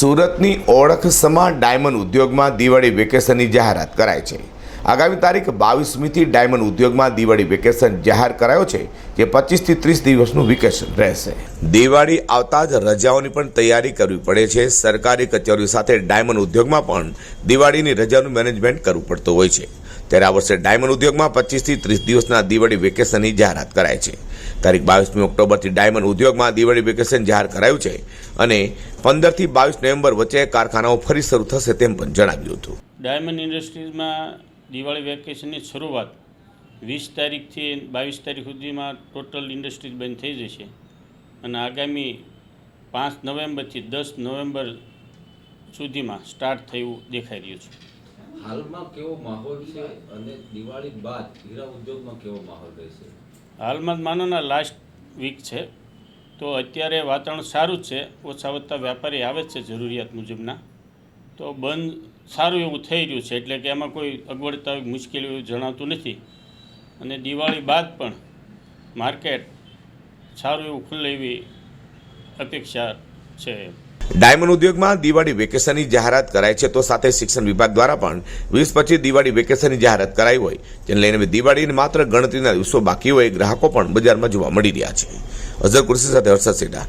સુરતની ઓળખ સમા ડાયમંડ ઉદ્યોગમાં દિવાળી વેકેશનની જાહેરાત કરાઈ છે. આગામી તારીખ બાવીસમીથી ડાયમંડ ઉદ્યોગમાં દિવાળી વેકેશન જાહેર કરાયો છે, જે પચીસથી ત્રીસ દિવસનું વેકેશન રહેશે. દિવાળી આવતા જ રજાઓની પણ તૈયારી કરવી પડે છે. સરકારી કચેરીઓ સાથે ડાયમંડ ઉદ્યોગમાં પણ દિવાળીની રજાનું મેનેજમેન્ટ કરવું પડતું હોય છે. ત્યારે આ વર્ષે ડાયમંડ ઉદ્યોગમાં પચીસથી ત્રીસ દિવસના દિવાળી વેકેશનની જાહેરાત કરાય છે. તારીખ બાવીસમી ઓક્ટોબરથી ડાયમંડ ઉદ્યોગમાં દિવાળી વેકેશન જાહેર કરાયું છે અને પંદરથી બાવીસ નવેમ્બર વચ્ચે કારખાનાઓ ફરી શરૂ થશે તેમ પણ જણાવ્યું હતું. ડાયમંડ ઇન્ડસ્ટ્રીઝમાં દિવાળી વેકેશનની શરૂઆત વીસ તારીખથી બાવીસ તારીખ સુધીમાં ટોટલ ઇન્ડસ્ટ્રીઝ બંધ થઈ જશે અને આગામી પાંચ નવેમ્બરથી દસ નવેમ્બર સુધીમાં સ્ટાર્ટ થયું દેખાઈ રહ્યું છે. હાલમાં કેવો માહોલ છે અને દિવાળી બાદ હીરા ઉદ્યોગમાં કેવો માહોલ રહેશે? હાલમાં જ માનોના લાસ્ટ વીક છે. તો અત્યારે વાતાવરણ સારું છે. ઓછા વધતા વેપારી આવે છે જરૂરિયાત મુજબના. તો બંધ સારું એવું થઈ રહ્યું છે. એટલે કે એમાં કોઈ અગવડતા મુશ્કેલી જણાતું નથી. અને દિવાળી બાદ પણ માર્કેટ સારું એવું ખુલ્લે એવી અપેક્ષા છે. ડાયમંડ ઉદ્યોગમાં દિવાળી વેકેશનની જાહેરાત કરાઈ છે, તો સાથે શિક્ષણ વિભાગ દ્વારા પણ વીસ પછી દિવાળી વેકેશનની જાહેરાત કરાઈ હોય, જેને લઈને દિવાળીની માત્ર ગણતરીના દિવસો બાકી હોય, ગ્રાહકો પણ બજારમાં જોવા મળી રહ્યા છે. અઝર કુર્સી સાથે હર્ષદ સેઠા